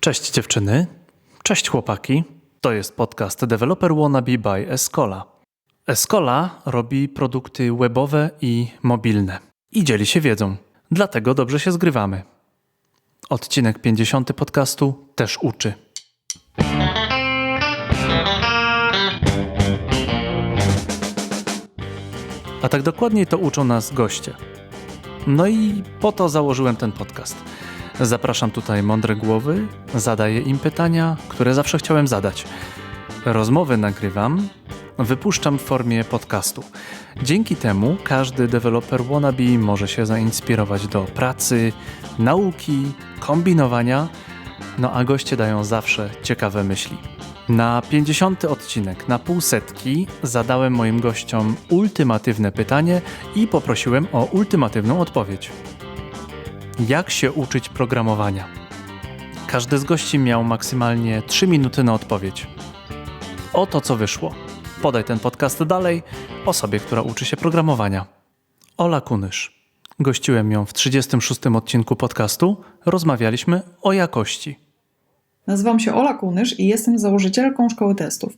Cześć dziewczyny, cześć chłopaki. To jest podcast Developer Wannabe by Escola. Escola robi produkty webowe i mobilne i dzieli się wiedzą. Dlatego dobrze się zgrywamy. Odcinek 50 podcastu też uczy. A tak dokładniej to uczą nas goście. No i po to założyłem ten podcast. Zapraszam tutaj mądre głowy, zadaję im pytania, które zawsze chciałem zadać. Rozmowy nagrywam, wypuszczam w formie podcastu. Dzięki temu każdy deweloper wannabe może się zainspirować do pracy, nauki, kombinowania, no a goście dają zawsze ciekawe myśli. Na 50 odcinek, na półsetki, zadałem moim gościom ultimatywne pytanie i poprosiłem o ultimatywną odpowiedź. Jak się uczyć programowania? Każdy z gości miał maksymalnie 3 minuty na odpowiedź. Oto co wyszło. Podaj ten podcast dalej osobie, która uczy się programowania. Ola Kunysz. Gościłem ją w 36 odcinku podcastu. Rozmawialiśmy o jakości. Nazywam się Ola Kunysz i jestem założycielką szkoły testów.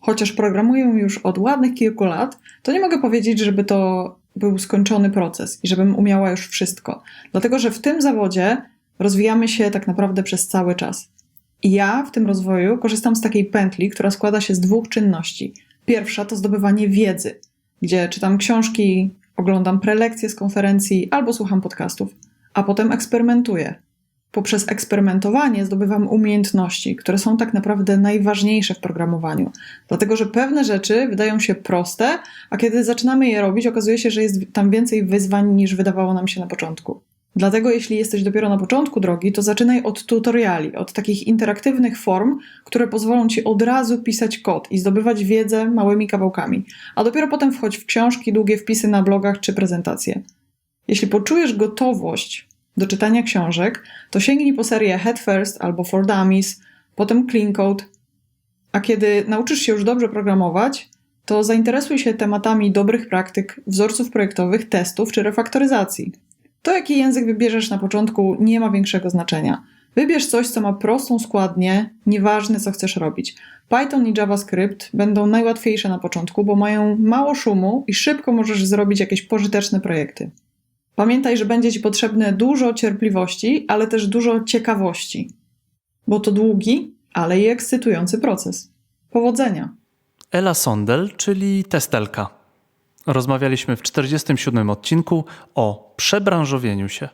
Chociaż programuję już od ładnych kilku lat, to nie mogę powiedzieć, żeby to był skończony proces i żebym umiała już wszystko. Dlatego, że w tym zawodzie rozwijamy się tak naprawdę przez cały czas. I ja w tym rozwoju korzystam z takiej pętli, która składa się z dwóch czynności. Pierwsza to zdobywanie wiedzy, gdzie czytam książki, oglądam prelekcje z konferencji albo słucham podcastów, a potem eksperymentuję. Poprzez eksperymentowanie zdobywam umiejętności, które są tak naprawdę najważniejsze w programowaniu. Dlatego, że pewne rzeczy wydają się proste, a kiedy zaczynamy je robić, okazuje się, że jest tam więcej wyzwań niż wydawało nam się na początku. Dlatego, jeśli jesteś dopiero na początku drogi, to zaczynaj od tutoriali, od takich interaktywnych form, które pozwolą ci od razu pisać kod i zdobywać wiedzę małymi kawałkami, a dopiero potem wchodź w książki, długie wpisy na blogach czy prezentacje. Jeśli poczujesz gotowość do czytania książek, to sięgnij po serię Head First albo For Dummies, potem Clean Code. A kiedy nauczysz się już dobrze programować, to zainteresuj się tematami dobrych praktyk, wzorców projektowych, testów czy refaktoryzacji. To, jaki język wybierzesz na początku, nie ma większego znaczenia. Wybierz coś, co ma prostą składnię, nieważne co chcesz robić. Python i JavaScript będą najłatwiejsze na początku, bo mają mało szumu i szybko możesz zrobić jakieś pożyteczne projekty. Pamiętaj, że będzie Ci potrzebne dużo cierpliwości, ale też dużo ciekawości, bo to długi, ale i ekscytujący proces. Powodzenia! Ela Sondel, czyli testelka. Rozmawialiśmy w 47 odcinku o przebranżowieniu się.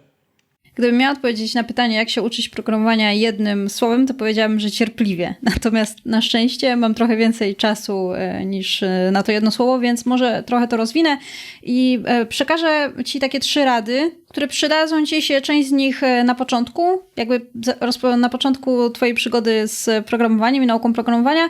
Gdybym miała odpowiedzieć na pytanie, jak się uczyć programowania jednym słowem, to powiedziałabym, że cierpliwie. Natomiast na szczęście mam trochę więcej czasu e, niż e, na to jedno słowo, więc może trochę to rozwinę i e, przekażę Ci takie trzy rady, które przydadzą Ci się, część z nich na początku, jakby na początku Twojej przygody z programowaniem i nauką programowania,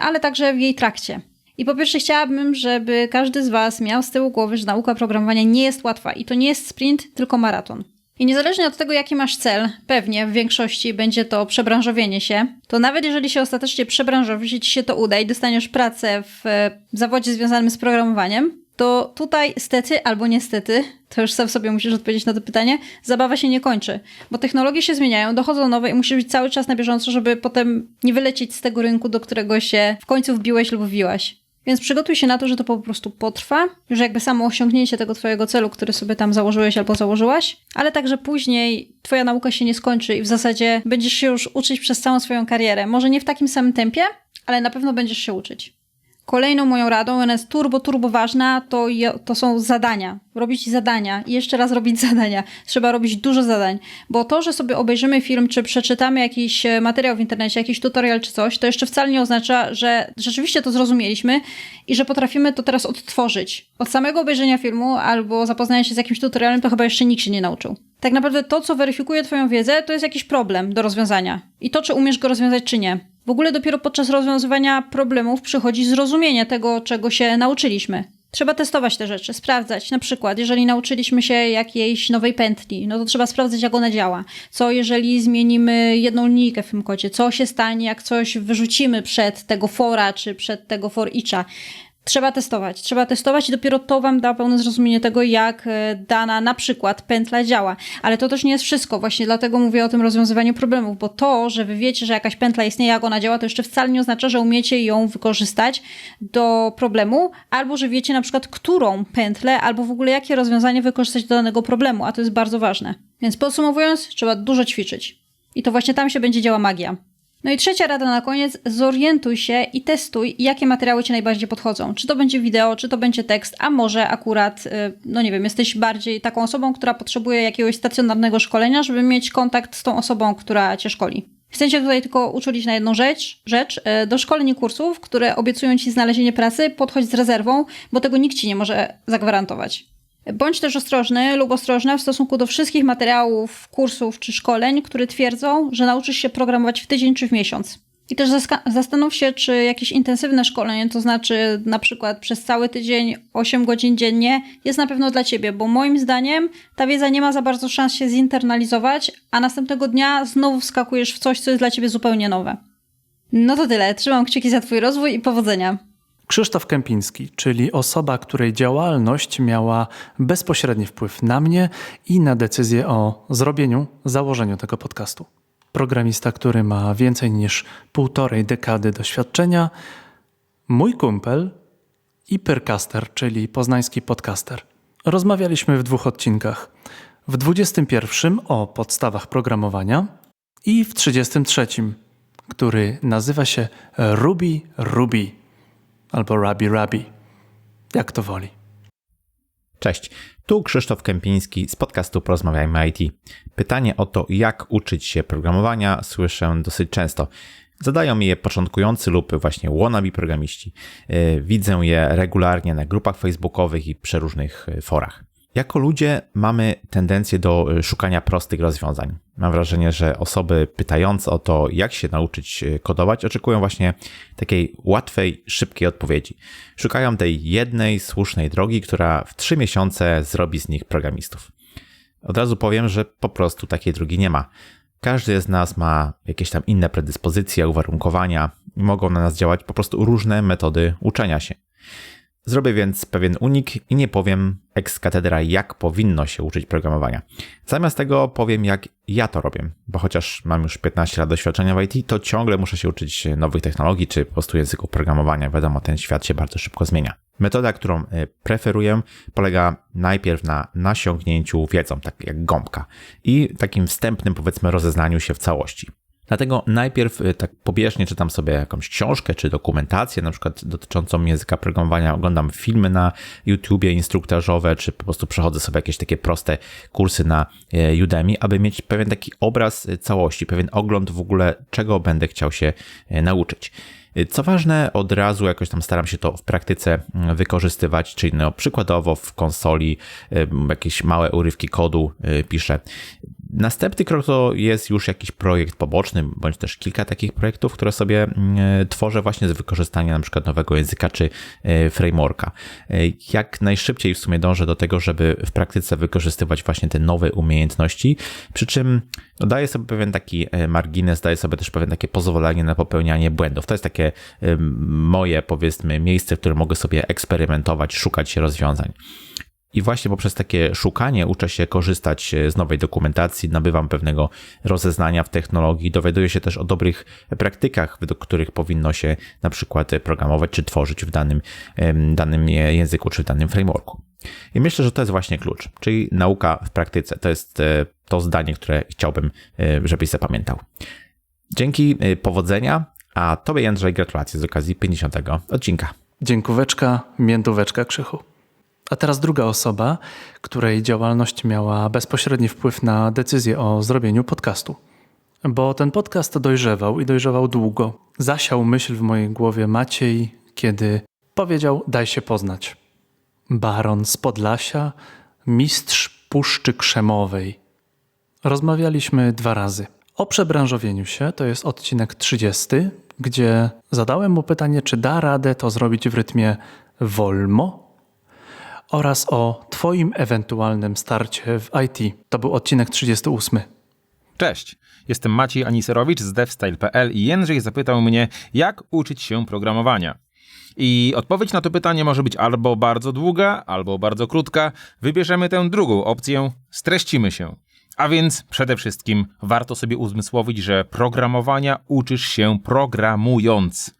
ale także w jej trakcie. I po pierwsze chciałabym, żeby każdy z Was miał z tyłu głowy, że nauka programowania nie jest łatwa i to nie jest sprint, tylko maraton. I niezależnie od tego, jaki masz cel, pewnie w większości będzie to przebranżowienie się, to nawet jeżeli się ostatecznie przebranżowisz i ci się to uda i dostaniesz pracę w zawodzie związanym z programowaniem, to tutaj stety albo niestety, to już sam sobie musisz odpowiedzieć na to pytanie, zabawa się nie kończy, bo technologie się zmieniają, dochodzą nowe i musisz być cały czas na bieżąco, żeby potem nie wylecieć z tego rynku, do którego się w końcu wbiłeś lub wbiłaś. Więc przygotuj się na to, że to po prostu potrwa, już jakby samo osiągnięcie tego twojego celu, który sobie tam założyłeś albo założyłaś, ale także później twoja nauka się nie skończy i w zasadzie będziesz się już uczyć przez całą swoją karierę. Może nie w takim samym tempie, ale na pewno będziesz się uczyć. Kolejną moją radą, ona jest turbo, turbo ważna, to, to są zadania. Robić zadania i jeszcze raz robić zadania. Trzeba robić dużo zadań, bo to, że sobie obejrzymy film, czy przeczytamy jakiś e, materiał w internecie, jakiś tutorial czy coś, to jeszcze wcale nie oznacza, że rzeczywiście to zrozumieliśmy i że potrafimy to teraz odtworzyć. Od samego obejrzenia filmu albo zapoznania się z jakimś tutorialem, to chyba jeszcze nikt się nie nauczył. Tak naprawdę to, co weryfikuje Twoją wiedzę, to jest jakiś problem do rozwiązania. I to, czy umiesz go rozwiązać, czy nie. W ogóle dopiero podczas rozwiązywania problemów przychodzi zrozumienie tego, czego się nauczyliśmy. Trzeba testować te rzeczy, sprawdzać. Na przykład, jeżeli nauczyliśmy się jakiejś nowej pętli, no to trzeba sprawdzać, jak ona działa. Co jeżeli zmienimy jedną linijkę w tym kodzie? Co się stanie, jak coś wyrzucimy przed tego fora, czy przed tego for eacha? Trzeba testować. Trzeba testować i dopiero to wam da pełne zrozumienie tego, jak e, dana na przykład pętla działa. Ale to też nie jest wszystko. Właśnie dlatego mówię o tym rozwiązywaniu problemów, bo to, że wy wiecie, że jakaś pętla istnieje, jak ona działa, to jeszcze wcale nie oznacza, że umiecie ją wykorzystać do problemu, albo że wiecie na przykład, którą pętlę, albo w ogóle jakie rozwiązanie wykorzystać do danego problemu, a to jest bardzo ważne. Więc podsumowując, trzeba dużo ćwiczyć. I to właśnie tam się będzie działa magia. No i trzecia rada na koniec, zorientuj się i testuj, jakie materiały Ci najbardziej podchodzą. Czy to będzie wideo, czy to będzie tekst, a może akurat, y, no nie wiem, jesteś bardziej taką osobą, która potrzebuje jakiegoś stacjonarnego szkolenia, żeby mieć kontakt z tą osobą, która Cię szkoli. Chcę Cię tutaj tylko uczulić na jedną rzecz, rzecz. y, Do szkoleń i kursów, które obiecują Ci znalezienie pracy, podchodź z rezerwą, bo tego nikt Ci nie może zagwarantować. Bądź też ostrożny lub ostrożna w stosunku do wszystkich materiałów, kursów czy szkoleń, które twierdzą, że nauczysz się programować w tydzień czy w miesiąc. I też zastanów się, czy jakieś intensywne szkolenie, to znaczy na przykład przez cały tydzień 8 godzin dziennie, jest na pewno dla ciebie, bo moim zdaniem ta wiedza nie ma za bardzo szans się zinternalizować, a następnego dnia znowu wskakujesz w coś, co jest dla ciebie zupełnie nowe. No to tyle. Trzymam kciuki za Twój rozwój i powodzenia. Krzysztof Kępiński, czyli osoba, której działalność miała bezpośredni wpływ na mnie i na decyzję o zrobieniu, założeniu tego podcastu. Programista, który ma więcej niż półtorej dekady doświadczenia, mój kumpel i Pyrcaster, czyli poznański podcaster. Rozmawialiśmy w dwóch odcinkach. W 21 o podstawach programowania i w 33, który nazywa się Ruby Ruby albo Rabi Rabi, jak to woli. Cześć, tu Krzysztof Kępiński z podcastu Porozmawiajmy IT. Pytanie o to, jak uczyć się programowania, słyszę dosyć często. Zadają mi je początkujący lub właśnie wannabe programiści. Yy, Widzę je regularnie na grupach facebookowych i przeróżnych yy, forach. Jako ludzie mamy tendencję do y, szukania prostych rozwiązań. Mam wrażenie, że osoby pytające o to, jak się nauczyć y, kodować, oczekują właśnie takiej łatwej, szybkiej odpowiedzi. Szukają tej jednej, słusznej drogi, która w trzy miesiące zrobi z nich programistów. Od razu powiem, że po prostu takiej drogi nie ma. Każdy z nas ma jakieś tam inne predyspozycje, uwarunkowania i mogą na nas działać po prostu różne metody uczenia się. Zrobię więc pewien unik i nie powiem ex katedra, jak powinno się uczyć programowania. Zamiast tego powiem, jak ja to robię, bo chociaż mam już 15 lat doświadczenia w IT, to ciągle muszę się uczyć nowych technologii czy po prostu języków programowania. Wiadomo, ten świat się bardzo szybko zmienia. Metoda, którą e, preferuję, polega najpierw na nasiągnięciu wiedzą, tak jak gąbka, i takim wstępnym, powiedzmy, rozeznaniu się w całości. Dlatego najpierw y, tak pobieżnie czytam sobie jakąś książkę czy dokumentację, na przykład dotyczącą języka programowania, oglądam filmy na YouTubie instruktażowe, czy po prostu przechodzę sobie jakieś takie proste kursy na y, Udemy, aby mieć pewien taki obraz y, całości, pewien ogląd w ogóle, czego będę chciał się nauczyć. Co ważne, od razu jakoś tam staram się to w praktyce mm, wykorzystywać, czyli no, przykładowo w konsoli jakieś małe urywki kodu piszę. Następny krok to jest już jakiś projekt poboczny, bądź też kilka takich projektów, które sobie mm, tworzę właśnie z wykorzystania na przykład nowego języka czy frameworka. Jak najszybciej w sumie dążę do tego, żeby w praktyce wykorzystywać właśnie te nowe umiejętności, przy czym daję sobie pewien taki margines, daję sobie też pewien takie pozwolenie na popełnianie błędów. To jest takie moje powiedzmy miejsce, w którym mogę sobie eksperymentować, szukać rozwiązań. I właśnie poprzez takie szukanie uczę się korzystać z nowej dokumentacji, nabywam pewnego rozeznania w technologii, dowiaduję się też o dobrych praktykach, według których powinno się na przykład programować czy tworzyć w danym, danym języku czy w danym frameworku. I myślę, że to jest właśnie klucz, czyli nauka w praktyce. To jest to zdanie, które chciałbym, żebyś zapamiętał. Dzięki, powodzenia, a Tobie Jędrzej gratulacje z okazji 50 odcinka. Dziękóweczka, miętóweczka Krzychu. A teraz druga osoba, której działalność miała bezpośredni wpływ na decyzję o zrobieniu podcastu. Bo ten podcast dojrzewał i dojrzewał długo. Zasiał myśl w mojej głowie Maciej, kiedy powiedział: Daj się poznać. Baron z Podlasia, mistrz Puszczy Krzemowej. Rozmawialiśmy dwa razy. O przebranżowieniu się to jest odcinek 30, gdzie zadałem mu pytanie, czy da radę to zrobić w rytmie wolmo oraz o Twoim ewentualnym starcie w IT. To był odcinek 38. Cześć, jestem Maciej Aniserowicz z devstyle.pl i Jędrzej zapytał mnie, jak uczyć się programowania. I odpowiedź na to pytanie może być albo bardzo długa, albo bardzo krótka. Wybierzemy tę drugą opcję, streścimy się. A więc przede wszystkim warto sobie uzmysłowić, że programowania uczysz się programując.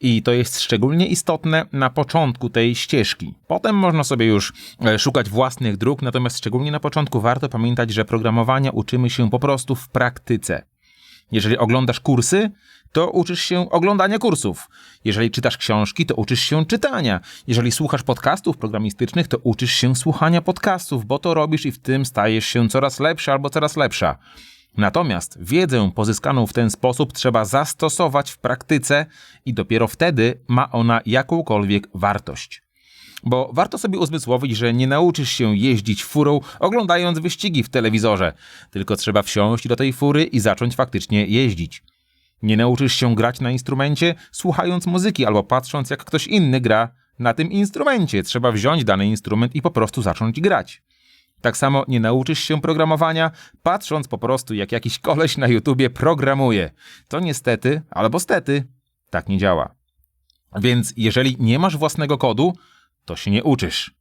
I to jest szczególnie istotne na początku tej ścieżki. Potem można sobie już e, szukać własnych dróg, natomiast szczególnie na początku warto pamiętać, że programowania uczymy się po prostu w praktyce. Jeżeli oglądasz kursy, to uczysz się oglądania kursów. Jeżeli czytasz książki, to uczysz się czytania. Jeżeli słuchasz podcastów programistycznych, to uczysz się słuchania podcastów, bo to robisz i w tym stajesz się coraz lepszy albo coraz lepsza. Natomiast wiedzę pozyskaną w ten sposób trzeba zastosować w praktyce i dopiero wtedy ma ona jakąkolwiek wartość. Bo warto sobie uzmysłowić, że nie nauczysz się jeździć furą oglądając wyścigi w telewizorze, tylko trzeba wsiąść do tej fury i zacząć faktycznie jeździć. Nie nauczysz się grać na instrumencie słuchając muzyki albo patrząc jak ktoś inny gra na tym instrumencie. Trzeba wziąć dany instrument i po prostu zacząć grać. Tak samo nie nauczysz się programowania, patrząc po prostu jak jakiś koleś na YouTubie programuje. To niestety, albo stety, tak nie działa. Więc jeżeli nie masz własnego kodu, to się nie uczysz.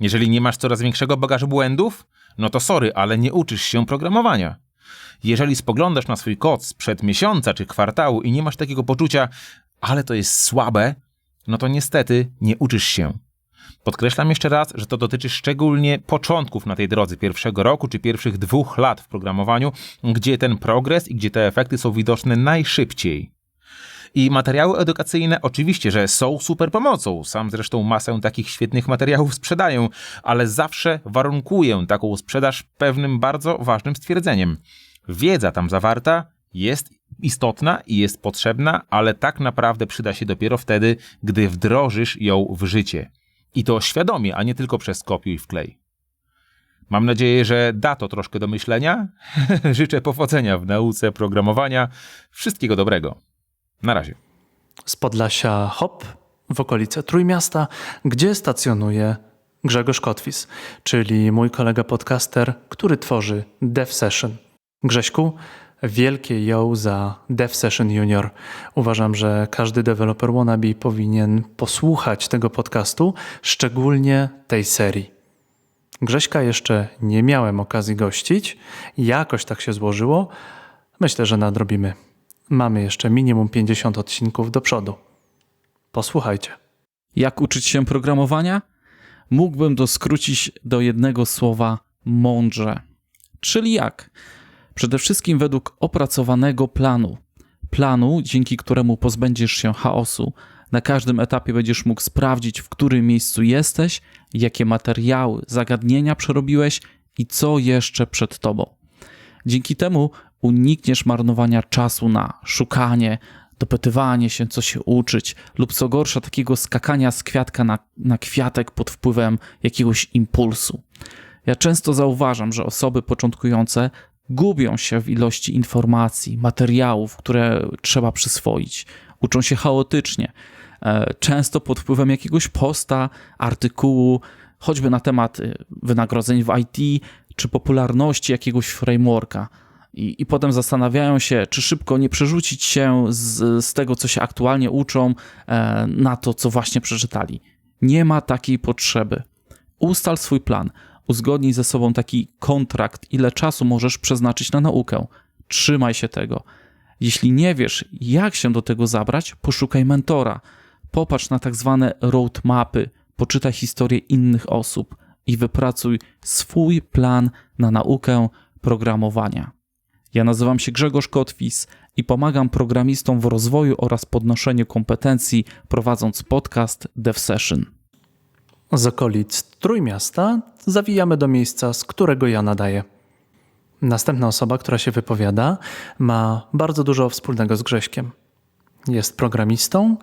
Jeżeli nie masz coraz większego bagażu błędów, no to sorry, ale nie uczysz się programowania. Jeżeli spoglądasz na swój kod sprzed miesiąca czy kwartału i nie masz takiego poczucia, ale to jest słabe, no to niestety nie uczysz się. Podkreślam jeszcze raz, że to dotyczy szczególnie początków na tej drodze pierwszego roku czy pierwszych dwóch lat w programowaniu, gdzie ten progres i gdzie te efekty są widoczne najszybciej. I materiały edukacyjne oczywiście, że są super pomocą. Sam zresztą masę takich świetnych materiałów sprzedaję, ale zawsze warunkuję taką sprzedaż pewnym bardzo ważnym stwierdzeniem. Wiedza tam zawarta jest istotna i jest potrzebna, ale tak naprawdę przyda się dopiero wtedy, gdy wdrożysz ją w życie. I to świadomie, a nie tylko przez kopiuj wklej. Mam nadzieję, że da to troszkę do myślenia. Życzę powodzenia w nauce programowania. Wszystkiego dobrego. Na razie. Z Podlasia Hop w okolice Trójmiasta, gdzie stacjonuje Grzegorz Kotwis, czyli mój kolega podcaster, który tworzy Dev Session. Grześku, wielkie ją za Dev Session Junior. Uważam, że każdy deweloper wannabe powinien posłuchać tego podcastu, szczególnie tej serii. Grześka jeszcze nie miałem okazji gościć, jakoś tak się złożyło. Myślę, że nadrobimy. Mamy jeszcze minimum 50 odcinków do przodu. Posłuchajcie. Jak uczyć się programowania? Mógłbym to skrócić do jednego słowa mądrze. Czyli jak? Przede wszystkim według opracowanego planu. Planu, dzięki któremu pozbędziesz się chaosu. Na każdym etapie będziesz mógł sprawdzić, w którym miejscu jesteś, jakie materiały, zagadnienia przerobiłeś i co jeszcze przed tobą. Dzięki temu unikniesz marnowania czasu na szukanie, dopytywanie się, co się uczyć, lub co gorsza, takiego skakania z kwiatka na, na kwiatek pod wpływem jakiegoś impulsu. Ja często zauważam, że osoby początkujące gubią się w ilości informacji, materiałów, które trzeba przyswoić. Uczą się chaotycznie, e, często pod wpływem jakiegoś posta, artykułu, choćby na temat y, wynagrodzeń w IT czy popularności jakiegoś frameworka. I, I potem zastanawiają się, czy szybko nie przerzucić się z, z tego, co się aktualnie uczą, e, na to, co właśnie przeczytali. Nie ma takiej potrzeby. Ustal swój plan, uzgodnij ze sobą taki kontrakt, ile czasu możesz przeznaczyć na naukę. Trzymaj się tego. Jeśli nie wiesz, jak się do tego zabrać, poszukaj mentora. Popatrz na tak zwane roadmapy, poczytaj historię innych osób i wypracuj swój plan na naukę programowania. Ja nazywam się Grzegorz Kotwis i pomagam programistom w rozwoju oraz podnoszeniu kompetencji, prowadząc podcast DevSession. Z okolic Trójmiasta zawijamy do miejsca, z którego ja nadaję. Następna osoba, która się wypowiada, ma bardzo dużo wspólnego z Grześkiem. Jest programistą,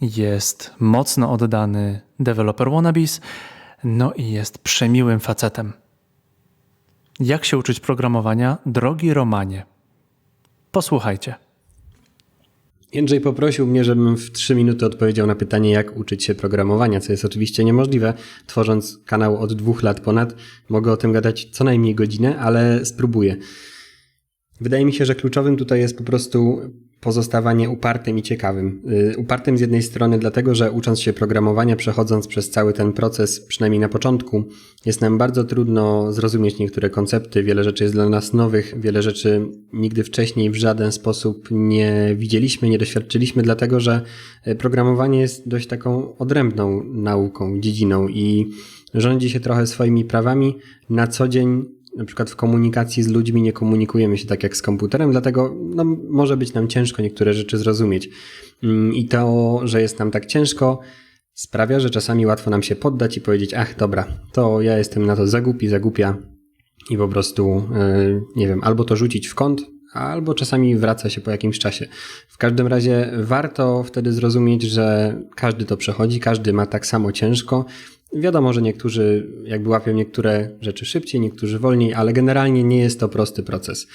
jest mocno oddany developer wannabes, no i jest przemiłym facetem. Jak się uczyć programowania, drogi Romanie? Posłuchajcie. Jędrzej poprosił mnie, żebym w 3 minuty odpowiedział na pytanie, jak uczyć się programowania, co jest oczywiście niemożliwe. Tworząc kanał od dwóch lat ponad, mogę o tym gadać co najmniej godzinę, ale spróbuję. Wydaje mi się, że kluczowym tutaj jest po prostu pozostawanie upartym i ciekawym. Y, Upartym z jednej strony dlatego, że ucząc się programowania, przechodząc przez cały ten proces, przynajmniej na początku, jest nam bardzo trudno zrozumieć niektóre koncepty, wiele rzeczy jest dla nas nowych, wiele rzeczy nigdy wcześniej w żaden sposób nie widzieliśmy, nie doświadczyliśmy, dlatego że y, programowanie jest dość taką odrębną nauką, dziedziną i rządzi się trochę swoimi prawami. Na co dzień na przykład w komunikacji z ludźmi nie komunikujemy się tak jak z komputerem, dlatego no, może być nam ciężko niektóre rzeczy zrozumieć. Mm, I to, że jest nam tak ciężko, sprawia, że czasami łatwo nam się poddać i powiedzieć, ach, dobra, to ja jestem na to zagupi, zagupia i po prostu, yy, nie wiem, albo to rzucić w kąt, albo czasami wraca się po jakimś czasie. W każdym razie warto wtedy zrozumieć, że każdy to przechodzi, każdy ma tak samo ciężko Wiadomo, że niektórzy jakby łapią niektóre rzeczy szybciej, niektórzy wolniej, ale generalnie nie jest to prosty proces.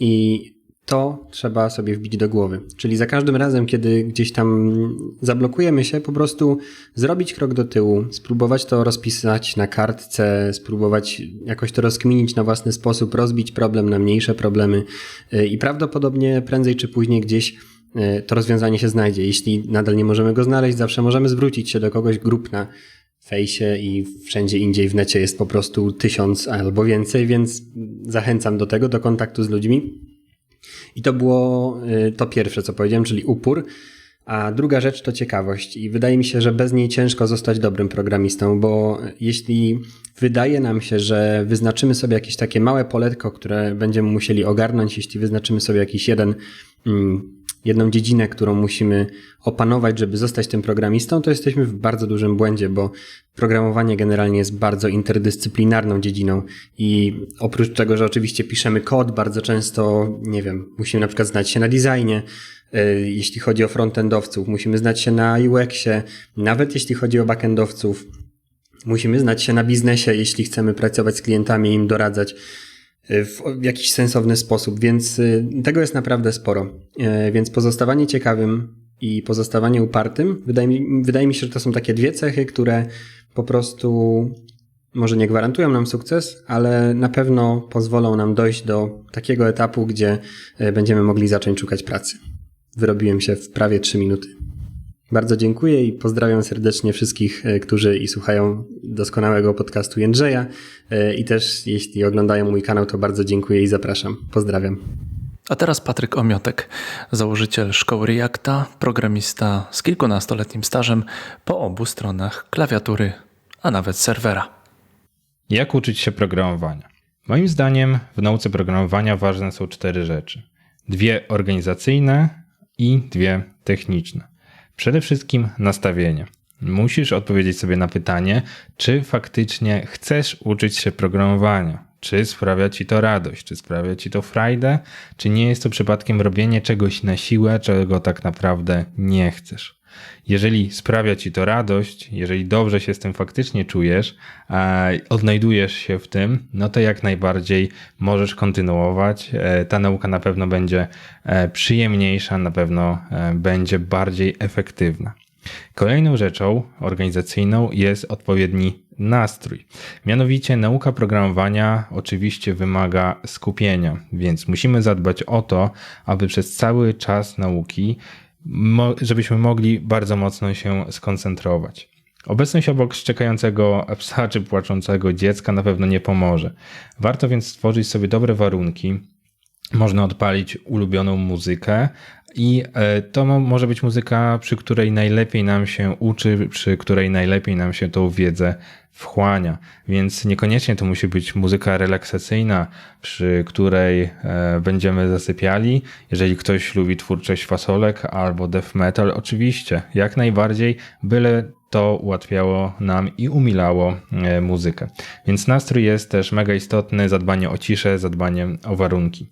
I to trzeba sobie wbić do głowy. Czyli za każdym razem, kiedy gdzieś tam zablokujemy się, po prostu zrobić krok do tyłu, spróbować to rozpisać na kartce, spróbować jakoś to rozkminić na własny sposób, rozbić problem na mniejsze problemy y, i prawdopodobnie prędzej czy później gdzieś y, to rozwiązanie się znajdzie. Jeśli nadal nie możemy go znaleźć, zawsze możemy zwrócić się do kogoś grupna, fejsie i wszędzie indziej w necie jest po prostu tysiąc albo więcej, więc zachęcam do tego, do kontaktu z ludźmi. I to było y, to pierwsze, co powiedziałem, czyli upór. A druga rzecz to ciekawość. I wydaje mi się, że bez niej ciężko zostać dobrym programistą, bo jeśli wydaje nam się, że wyznaczymy sobie jakieś takie małe poletko, które będziemy musieli ogarnąć, jeśli wyznaczymy sobie jakiś jeden mm, jedną dziedzinę, którą musimy opanować, żeby zostać tym programistą, to jesteśmy w bardzo dużym błędzie, bo programowanie generalnie jest bardzo interdyscyplinarną dziedziną i oprócz tego, że oczywiście piszemy kod, bardzo często, nie wiem, musimy na przykład znać się na designie, y, jeśli chodzi o frontendowców, musimy znać się na UX-ie, nawet jeśli chodzi o backendowców, musimy znać się na biznesie, jeśli chcemy pracować z klientami i im doradzać. Y, w jakiś sensowny sposób, więc y, tego jest naprawdę sporo. Y, więc pozostawanie ciekawym i pozostawanie upartym, wydaje mi, wydaje mi się, że to są takie dwie cechy, które po prostu może nie gwarantują nam sukces, ale na pewno pozwolą nam dojść do takiego etapu, gdzie będziemy mogli zacząć szukać pracy. Wyrobiłem się w prawie trzy minuty. Bardzo dziękuję i pozdrawiam serdecznie wszystkich, e, którzy i słuchają doskonałego podcastu Jędrzeja. E, I też jeśli oglądają mój kanał, to bardzo dziękuję i zapraszam. Pozdrawiam. A teraz Patryk Omiotek, założyciel szkoły Reacta, programista z kilkunastoletnim stażem po obu stronach klawiatury, a nawet serwera. Jak uczyć się programowania? Moim zdaniem w nauce programowania ważne są cztery rzeczy. Dwie organizacyjne i dwie techniczne. Przede wszystkim nastawienie. Musisz odpowiedzieć sobie na pytanie, czy faktycznie chcesz uczyć się programowania. Czy sprawia ci to radość, czy sprawia ci to frajdę, czy nie jest to przypadkiem robienie czegoś na siłę, czego tak naprawdę nie chcesz. Jeżeli sprawia ci to radość, jeżeli dobrze się z tym faktycznie czujesz, odnajdujesz się w tym, no to jak najbardziej możesz kontynuować. E, ta nauka na pewno będzie e, przyjemniejsza, na pewno e, będzie bardziej efektywna. Kolejną rzeczą organizacyjną jest odpowiedni nastrój. Mianowicie nauka programowania oczywiście wymaga skupienia, więc musimy zadbać o to, aby przez cały czas nauki żebyśmy mogli bardzo mocno się skoncentrować. Obecność obok szczekającego psa czy płaczącego dziecka na pewno nie pomoże. Warto więc stworzyć sobie dobre warunki. Można odpalić ulubioną muzykę, i e, to może być muzyka, przy której najlepiej nam się uczy, przy której najlepiej nam się tą wiedzę wchłania. Więc niekoniecznie to musi być muzyka relaksacyjna, przy której e, będziemy zasypiali. Jeżeli ktoś lubi twórczość fasolek albo death metal, oczywiście, jak najbardziej, byle to ułatwiało nam i umilało e, muzykę. Więc nastrój jest też mega istotny, zadbanie o ciszę, zadbanie o warunki.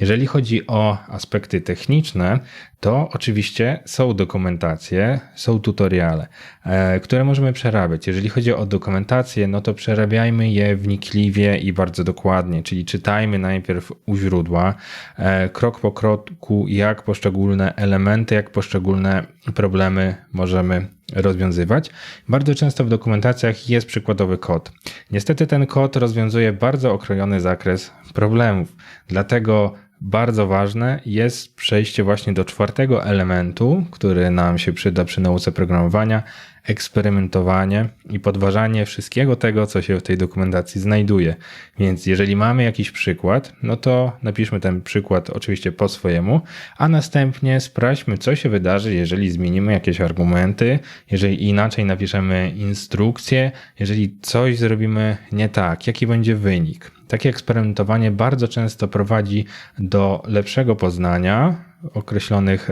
Jeżeli chodzi o aspekty techniczne, to oczywiście są dokumentacje, są tutoriale, e, które możemy przerabiać. Jeżeli chodzi o dokumentację, no to przerabiajmy je wnikliwie i bardzo dokładnie, czyli czytajmy najpierw u źródła, e, krok po kroku, jak poszczególne elementy, jak poszczególne problemy możemy rozwiązywać. Bardzo często w dokumentacjach jest przykładowy kod. Niestety ten kod rozwiązuje bardzo okrojony zakres problemów, dlatego bardzo ważne jest przejście właśnie do czwartego elementu, który nam się przyda przy nauce programowania, eksperymentowanie i podważanie wszystkiego tego, co się w tej dokumentacji znajduje. Więc jeżeli mamy jakiś przykład, no to napiszmy ten przykład oczywiście po swojemu, a następnie sprawdźmy, co się wydarzy, jeżeli zmienimy jakieś argumenty, jeżeli inaczej napiszemy instrukcję, jeżeli coś zrobimy nie tak, jaki będzie wynik. Takie eksperymentowanie bardzo często prowadzi do lepszego poznania określonych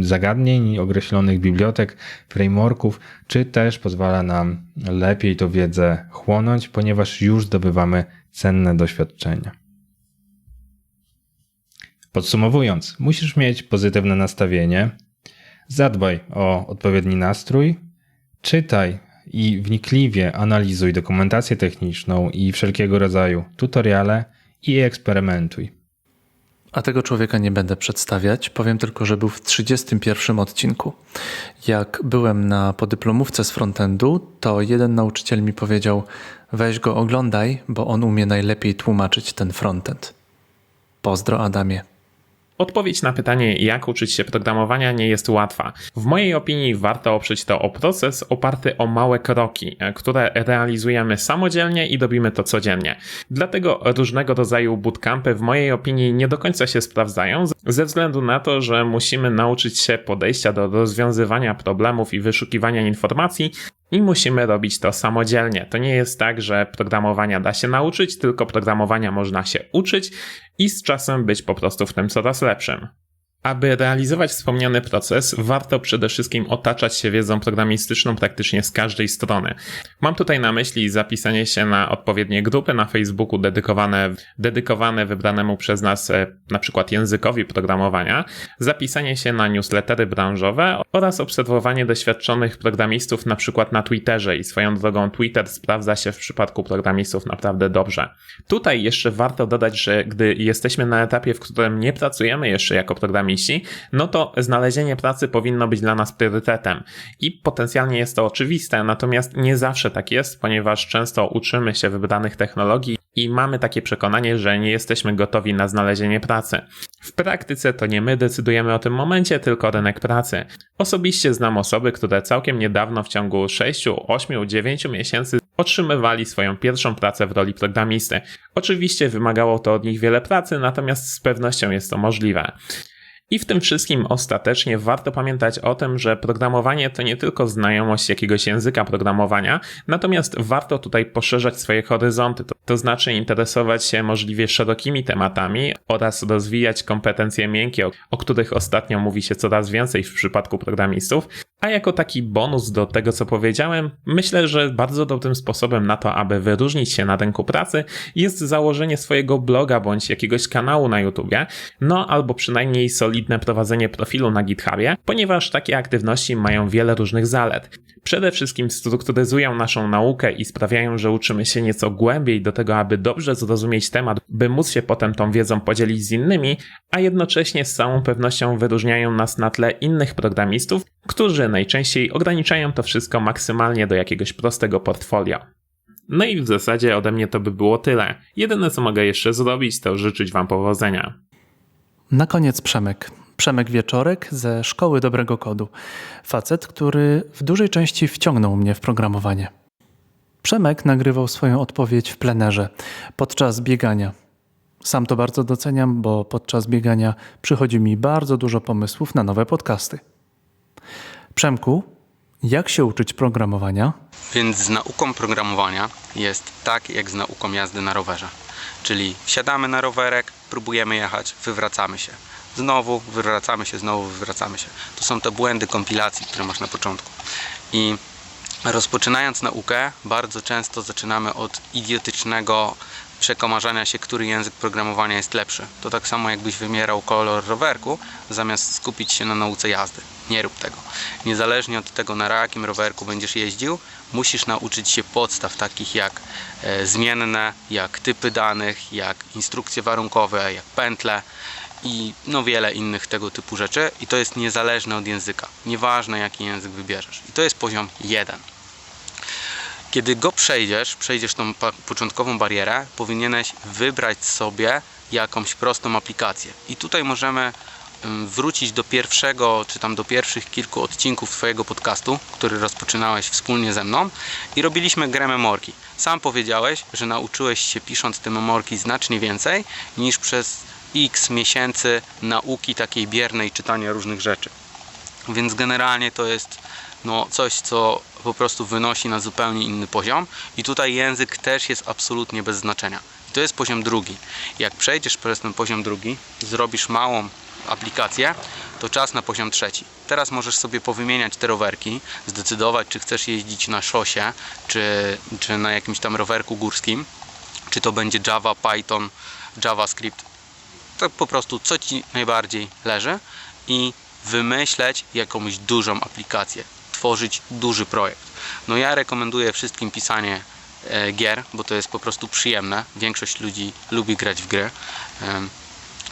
zagadnień, określonych bibliotek, frameworków, czy też pozwala nam lepiej tą wiedzę chłonąć, ponieważ już zdobywamy cenne doświadczenia. Podsumowując, musisz mieć pozytywne nastawienie, zadbaj o odpowiedni nastrój, czytaj i wnikliwie analizuj dokumentację techniczną i wszelkiego rodzaju tutoriale i eksperymentuj. A tego człowieka nie będę przedstawiać, powiem tylko, że był w 31 odcinku. Jak byłem na podyplomówce z frontendu, to jeden nauczyciel mi powiedział: Weź go oglądaj, bo on umie najlepiej tłumaczyć ten frontend. Pozdro, Adamie. Odpowiedź na pytanie, jak uczyć się programowania, nie jest łatwa. W mojej opinii warto oprzeć to o proces oparty o małe kroki, e, które realizujemy samodzielnie i robimy to codziennie. Dlatego różnego rodzaju bootcampy w mojej opinii nie do końca się sprawdzają, ze względu na to, że musimy nauczyć się podejścia do rozwiązywania problemów i wyszukiwania informacji, i musimy robić to samodzielnie. To nie jest tak, że programowania da się nauczyć, tylko programowania można się uczyć i z czasem być po prostu w tym coraz lepszym. Aby realizować wspomniany proces, warto przede wszystkim otaczać się wiedzą programistyczną praktycznie z każdej strony. Mam tutaj na myśli zapisanie się na odpowiednie grupy na Facebooku dedykowane, dedykowane wybranemu przez nas e, na przykład językowi programowania, zapisanie się na newslettery branżowe oraz obserwowanie doświadczonych programistów na przykład na Twitterze i swoją drogą Twitter sprawdza się w przypadku programistów naprawdę dobrze. Tutaj jeszcze warto dodać, że gdy jesteśmy na etapie, w którym nie pracujemy jeszcze jako programiści, no to znalezienie pracy powinno być dla nas priorytetem. I potencjalnie jest to oczywiste, natomiast nie zawsze tak jest, ponieważ często uczymy się wybranych technologii i mamy takie przekonanie, że nie jesteśmy gotowi na znalezienie pracy. W praktyce to nie my decydujemy o tym momencie, tylko rynek pracy. Osobiście znam osoby, które całkiem niedawno w ciągu 6, 8, 9 miesięcy otrzymywali swoją pierwszą pracę w roli programisty. Oczywiście wymagało to od nich wiele pracy, natomiast z pewnością jest to możliwe. I w tym wszystkim ostatecznie warto pamiętać o tym, że programowanie to nie tylko znajomość jakiegoś języka programowania, natomiast warto tutaj poszerzać swoje horyzonty, to, to znaczy interesować się możliwie szerokimi tematami oraz rozwijać kompetencje miękkie, o, o których ostatnio mówi się coraz więcej w przypadku programistów. A jako taki bonus do tego, co powiedziałem, myślę, że bardzo dobrym sposobem na to, aby wyróżnić się na rynku pracy, jest założenie swojego bloga bądź jakiegoś kanału na YouTubie, no albo przynajmniej solidnego solidne prowadzenie profilu na GitHubie, ponieważ takie aktywności mają wiele różnych zalet. Przede wszystkim strukturyzują naszą naukę i sprawiają, że uczymy się nieco głębiej do tego, aby dobrze zrozumieć temat, by móc się potem tą wiedzą podzielić z innymi, a jednocześnie z całą pewnością wyróżniają nas na tle innych programistów, którzy najczęściej ograniczają to wszystko maksymalnie do jakiegoś prostego portfolio. No i w zasadzie ode mnie to by było tyle. Jedyne co mogę jeszcze zrobić, to życzyć Wam powodzenia. Na koniec Przemek. Przemek Wieczorek ze Szkoły Dobrego Kodu. Facet, który w dużej części wciągnął mnie w programowanie. Przemek nagrywał swoją odpowiedź w plenerze, podczas biegania. Sam to bardzo doceniam, bo podczas biegania przychodzi mi bardzo dużo pomysłów na nowe podcasty. Przemku, jak się uczyć programowania? Więc z nauką programowania jest tak, jak z nauką jazdy na rowerze. Czyli wsiadamy na rowerek, próbujemy jechać, wywracamy się. Znowu wywracamy się, znowu wywracamy się. To są te błędy kompilacji, które masz na początku. I rozpoczynając naukę, bardzo często zaczynamy od idiotycznego przekomarzania się, który język programowania jest lepszy. To tak samo jakbyś wymierał kolor rowerku, zamiast skupić się na nauce jazdy. Nie rób tego. Niezależnie od tego, na jakim rowerku będziesz jeździł, musisz nauczyć się podstaw takich jak e, zmienne, jak typy danych, jak instrukcje warunkowe, jak pętle i no wiele innych tego typu rzeczy i to jest niezależne od języka. Nieważne jaki język wybierzesz. I to jest poziom 1. Kiedy go przejdziesz, przejdziesz tą początkową barierę, powinieneś wybrać sobie jakąś prostą aplikację. I tutaj możemy wrócić do pierwszego, czy tam do pierwszych kilku odcinków Twojego podcastu, który rozpoczynałeś wspólnie ze mną i robiliśmy grę memorki. Sam powiedziałeś, że nauczyłeś się pisząc te memorki znacznie więcej niż przez x miesięcy nauki takiej biernej czytania różnych rzeczy. Więc generalnie to jest no, coś, co po prostu wynosi na zupełnie inny poziom i tutaj język też jest absolutnie bez znaczenia. To jest poziom drugi. Jak przejdziesz przez ten poziom drugi, zrobisz małą aplikację, to czas na poziom trzeci. Teraz możesz sobie powymieniać te rowerki, zdecydować, czy chcesz jeździć na szosie, czy, czy na jakimś tam rowerku górskim, czy to będzie Java, Python, JavaScript, to po prostu co Ci najbardziej leży i wymyśleć jakąś dużą aplikację, tworzyć duży projekt. No ja rekomenduję wszystkim pisanie e, gier, bo to jest po prostu przyjemne. Większość ludzi lubi grać w gry.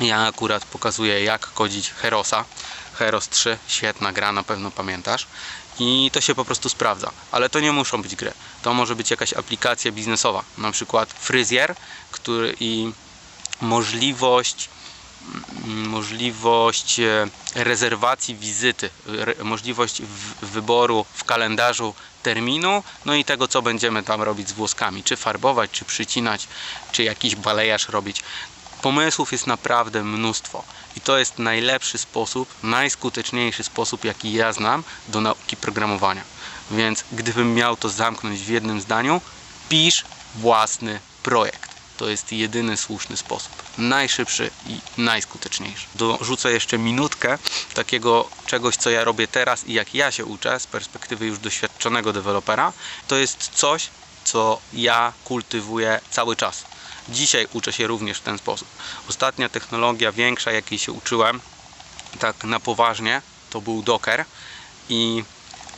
Ja akurat pokazuję jak kodzić Herosa. Heros 3, świetna gra, na pewno pamiętasz. I to się po prostu sprawdza. Ale to nie muszą być gry. To może być jakaś aplikacja biznesowa, na przykład fryzjer, który i możliwość mm, możliwość e, rezerwacji wizyty, możliwość wyboru w kalendarzu terminu, no i tego, co będziemy tam robić z włoskami, czy farbować, czy przycinać, czy jakiś balejarz robić. Pomysłów jest naprawdę mnóstwo i to jest najlepszy sposób, najskuteczniejszy sposób, jaki ja znam do nauki programowania. Więc gdybym miał to zamknąć w jednym zdaniu, pisz własny projekt. To jest jedyny słuszny sposób. Najszybszy i najskuteczniejszy. Dorzucę jeszcze minutkę takiego czegoś, co ja robię teraz i jak ja się uczę z perspektywy już doświadczonego dewelopera. To jest coś, co ja kultywuję cały czas. Dzisiaj uczę się również w ten sposób. Ostatnia technologia większa, jakiej się uczyłem, tak na poważnie, to był Docker i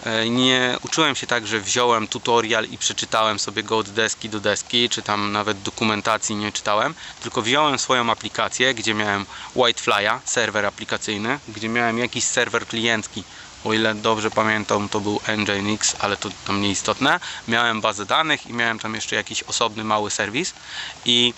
e, nie uczyłem się tak, że wziąłem tutorial i przeczytałem sobie go od deski do deski, czy tam nawet dokumentacji nie czytałem, tylko wziąłem swoją aplikację, gdzie miałem Whitefly'a, serwer aplikacyjny, gdzie miałem jakiś serwer kliencki, o ile dobrze pamiętam, to był Nginx, ale to tam nieistotne. Miałem bazę danych i miałem tam jeszcze jakiś osobny mały serwis i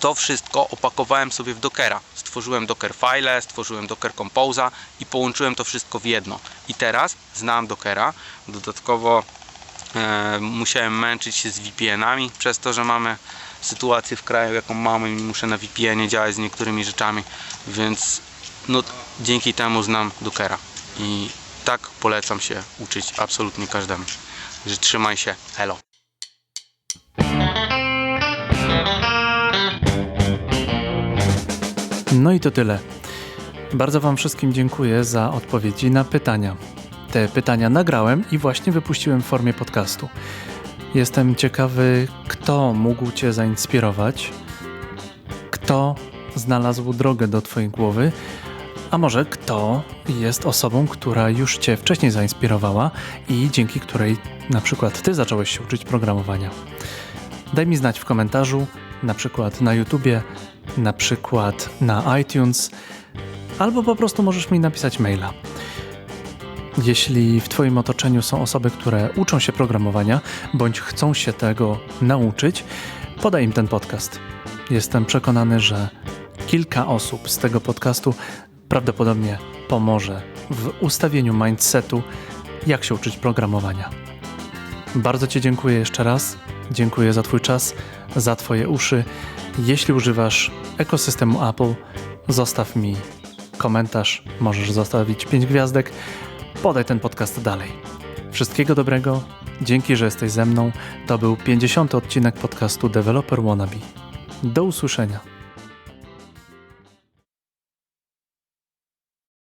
to wszystko opakowałem sobie w Dockera. Stworzyłem Docker file, stworzyłem Docker Compose'a i połączyłem to wszystko w jedno. I teraz znam Dockera. Dodatkowo e, musiałem męczyć się z VPN-ami przez to, że mamy sytuację w kraju, jaką mamy i muszę na VPN-ie działać z niektórymi rzeczami, więc no, dzięki temu znam Dockera. I tak polecam się uczyć absolutnie każdemu. Że trzymaj się, elo. No i to tyle. Bardzo Wam wszystkim dziękuję za odpowiedzi na pytania. Te pytania nagrałem i właśnie wypuściłem w formie podcastu. Jestem ciekawy, kto mógł Cię zainspirować, kto znalazł drogę do Twojej głowy, a może kto jest osobą, która już Cię wcześniej zainspirowała i dzięki której na przykład Ty zacząłeś się uczyć programowania. Daj mi znać w komentarzu, na przykład na YouTubie, na przykład na iTunes, albo po prostu możesz mi napisać maila. Jeśli w Twoim otoczeniu są osoby, które uczą się programowania bądź chcą się tego nauczyć, podaj im ten podcast. Jestem przekonany, że kilka osób z tego podcastu prawdopodobnie pomoże w ustawieniu mindsetu, jak się uczyć programowania. Bardzo Ci dziękuję jeszcze raz. Dziękuję za Twój czas, za Twoje uszy. Jeśli używasz ekosystemu Apple, zostaw mi komentarz, możesz zostawić 5 gwiazdek. Podaj ten podcast dalej. Wszystkiego dobrego. Dzięki, że jesteś ze mną. To był 50. odcinek podcastu Developer Wannabe. Do usłyszenia.